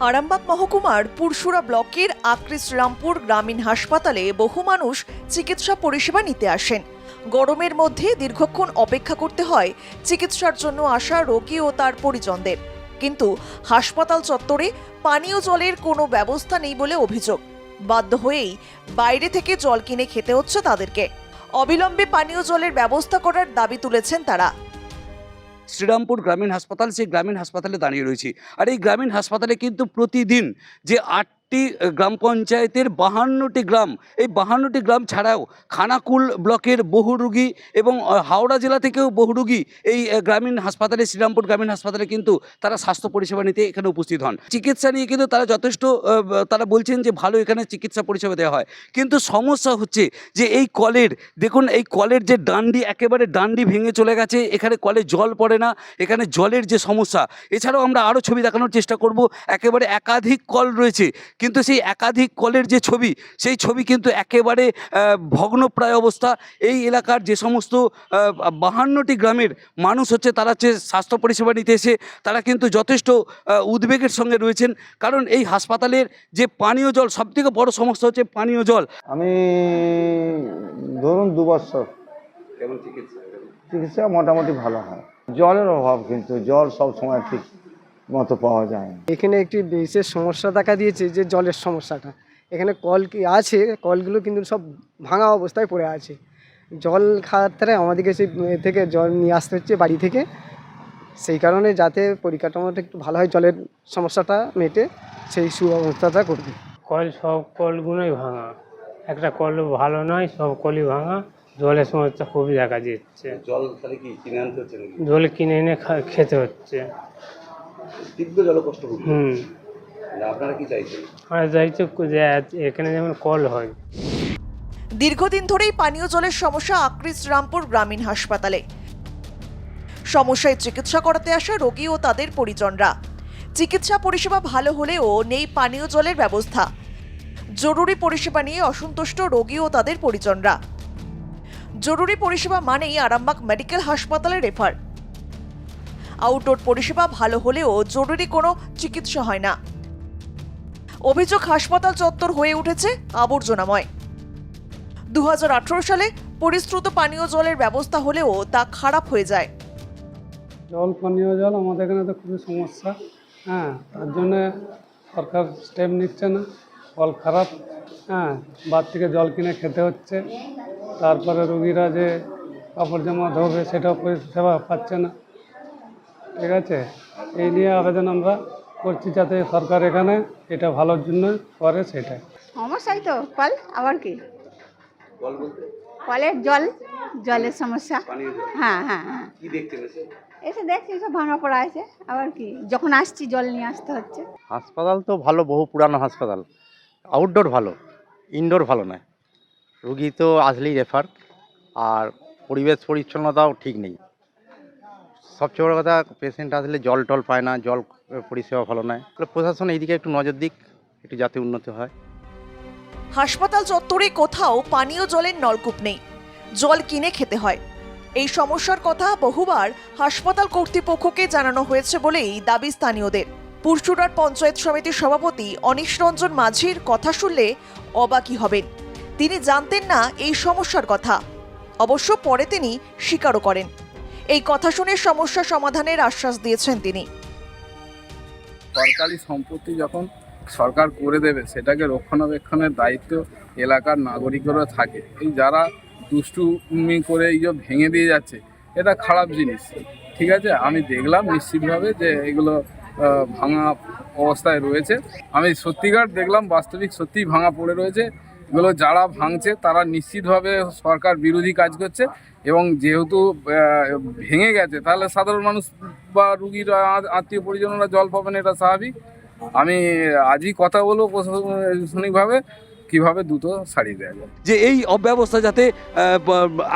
আরামবাগ মহকুমার পুরসুরা ব্লকের আকরি শ্রীরামপুর গ্রামীণ হাসপাতালে বহু মানুষ চিকিৎসা পরিষেবা নিতে আসেন। গরমের মধ্যে দীর্ঘক্ষণ অপেক্ষা করতে হয় চিকিৎসার জন্য আসা রোগী ও তার পরিজনদের। কিন্তু হাসপাতাল চত্বরে পানীয় জলের কোনো ব্যবস্থা নেই বলে অভিযোগ। বাধ্য হয়েই বাইরে থেকে জল কিনে খেতে হচ্ছে তাদেরকে। অবিলম্বে পানীয় জলের ব্যবস্থা করার দাবি তুলেছেন তারা। শ্রীরামপুর গ্রামীণ হাসপাতাল, সেই গ্রামীণ হাসপাতালে দাঁড়িয়ে রয়েছি। আর এই গ্রামীণ হাসপাতালে কিন্তু প্রতিদিন যে আটটি আহ, গ্রাম পঞ্চায়েতের বাহান্নটি গ্রাম। এই বাহান্নটি গ্রাম ছাড়াও খানাকুল ব্লকের বহু রুগী এবং হাওড়া জেলা থেকেও বহু রুগী এই গ্রামীণ হাসপাতালে শ্রীরামপুর গ্রামীণ হাসপাতালে কিন্তু তারা স্বাস্থ্য পরিষেবা নিতে এখানে উপস্থিত হন। চিকিৎসা নিয়ে কিন্তু তারা যথেষ্ট তারা বলছেন যে ভালো এখানে চিকিৎসা পরিষেবা দেওয়া হয়। কিন্তু সমস্যা হচ্ছে যে এই কলের দেখুন এই কলের যে ডান্ডি একেবারে ডান্ডি ভেঙে চলে গেছে এখানে কলে জল পড়ে না এখানে জলের যে সমস্যা। এছাড়াও আমরা আরও ছবি দেখানোর চেষ্টা করব একেবারে একাধিক কল রয়েছে। কিন্তু সেই একাধিক কলের যে ছবি সেই ছবি কিন্তু একেবারে ভগ্নপ্রায় অবস্থা। এই এলাকার যে সমস্ত বাহান্নটি গ্রামের মানুষ হচ্ছে তারা হচ্ছে স্বাস্থ্য পরিষেবা নিতে এসে তারা কিন্তু যথেষ্ট উদ্বেগের সঙ্গে রয়েছেন। কারণ এই হাসপাতালের যে পানীয় জল সবথেকে বড় সমস্যা হচ্ছে পানীয় জল। আমি ধরুন দু বছর। চিকিৎসা? চিকিৎসা মোটামুটি ভালো হয়। জলের অভাব কিন্তু জল সব সময় ঠিক মতো পাওয়া যায় না। এখানে একটি বিশেষ সমস্যা দেখা দিয়েছে যে জলের সমস্যাটা। এখানে কল কি আছে কলগুলো কিন্তু সব ভাঙা অবস্থায় পড়ে আছে। জল খাওয়াতে আমাদেরকে সেই থেকে জল নিয়ে আসতে হচ্ছে বাড়ি থেকে। সেই কারণে যাতে পরিকাঠামোটা একটু ভালো হয় জলের সমস্যাটা মেটে সেই সুব্যবস্থাটা করবে। কল সব কলগুলোই ভাঙা। একটা কল ভালো নয় সব কলই ভাঙা। জলের সমস্যা খুবই দেখা দিচ্ছে। জল তাহলে কি কিনে আনতে হচ্ছে জল কিনে এনে খা- খেতে হচ্ছে। তীব্র জলকষ্ট আপনারা কি চাইছেন? চাইছি এখানে যেমন কল হয়। দীর্ঘদিন ধরেই পানীয় জলের সমস্যা আকরি রামপুর গ্রামীণ হাসপাতালে। সমস্যায় চিকিৎসা করাতে আসা রোগী ও তাদের পরিজনরা। চিকিৎসা পরিষেবা ভালো হলেও নেই পানীয় জলের ব্যবস্থা। জরুরি পরিষেবা নিয়ে অসন্তুষ্ট রোগী ও তাদের পরিজনরা। জরুরি পরিষেবা মানেই আরামবাগ মেডিকেল হাসপাতালে রেফার। আউটডোর পরিষেবা ভালো হলেও জরুরি কোনো চিকিৎসা হয় না। অভিযোগ হাসপাতাল চত্বর হয়ে উঠেছে আবর্জনাময়। দু হাজার আঠারো সালে পরিশ্রুত পানীয় জলের ব্যবস্থা হলেও তা খারাপ হয়ে যায়। জল, পানীয় জল আমাদের এখানে তো খুবই সমস্যা। হ্যাঁ তার জন্যে সরকার স্টেপ নিচ্ছে না। জল খারাপ। হ্যাঁ বাদ থেকে জল কিনে খেতে হচ্ছে। তারপরে রুগীরা যে কাপড় জামা ধোবে সেটাও পরিষেবা পাচ্ছে না। ঠিক আছে? এই নিয়ে আবেদন আমরা করছি যাতে সরকার এখানে এটা ভালোর জন্য করে সেটা সমস্যাই তো কল আবার কি? কলের জল জলের সমস্যা। হ্যাঁ হ্যাঁ হ্যাঁ। এসে এসে দেখছি সব ভাঙা পড়া আছে। আবার কি? যখন আসছি জল নিয়ে আসতে হচ্ছে। হাসপাতাল তো ভালো বহু পুরানো হাসপাতাল। আউটডোর ভালো ইনডোর ভালো নয়। রুগী তো আসলেই রেফার আর পরিবেশ পরিচ্ছন্নতাও ঠিক নেই। সবচেয়ে বড় কথা পেশেন্ট আসলে জল টল পায় না, জল পরিষেবা ভালো নয়। প্রশাসন এইদিকে একটু নজর দিক, একটু যাতে উন্নতি হয়। হাসপাতাল চত্বরে কোথাও পানীয় জলের নলকূপ নেই। জল কিনে খেতে হয়। এই সমস্যার কথা বহুবার হাসপাতাল কর্তৃপক্ষকে জানানো হয়েছে বলেই দাবি স্থানীয়দের। পুরসুরার পঞ্চায়েত সমিতির সভাপতি অনিশ রঞ্জন মাঝির কথা শুনলে অবাকই হবেন। তিনি জানতেন না এই সমস্যার কথা। অবশ্য পরে তিনি স্বীকারও করেন। এই কথা শুনে সমস্যা সমাধানের আশ্বাস দিয়েছেন তিনি। সরকারি সম্পত্তি যখন সরকার করে দেবে, সেটাকে রক্ষণাবেক্ষণের দায়িত্ব এলাকার নাগরিকেরও থাকে। এই যারা দুষ্টুমি করে এই যে ভেঙে দিয়ে যাচ্ছে, এটা খারাপ জিনিস। ঠিক আছে? আমি দেখলাম নিশ্চিতভাবে যে এগুলো ভাঙা অবস্থায় রয়েছে। আমি সত্যিকার দেখলাম, বাস্তবিক সত্যিই ভাঙা পড়ে রয়েছে। এগুলো যারা ভাঙছে, তারা নিশ্চিতভাবে সরকার বিরোধী কাজ করছে এবং যেহেতু ভেঙে গেছে, তাহলে সাধারণ মানুষ বা রুগীরা আত্মীয় পরিজনরা জল পাবেন, এটা স্বাভাবিক। আমি আজই কথা বলব প্রশাসনিকভাবে। কীভাবে দ্রুত সারিয়ে দেওয়া যায়। যে এই অব্যবস্থা যাতে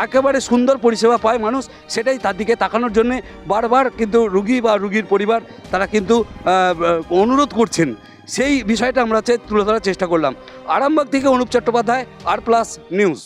একেবারে সুন্দর পরিষেবা পায় মানুষ, সেটাই তার দিকে তাকানোর জন্য বারবার কিন্তু রুগী বা রুগীর পরিবার তারা কিন্তু অনুরোধ করছেন। সেই বিষয়টা আমরা তুলে ধরার চেষ্টা করলাম। আরামবাগ থেকে Anup Chattopadhyay R plus news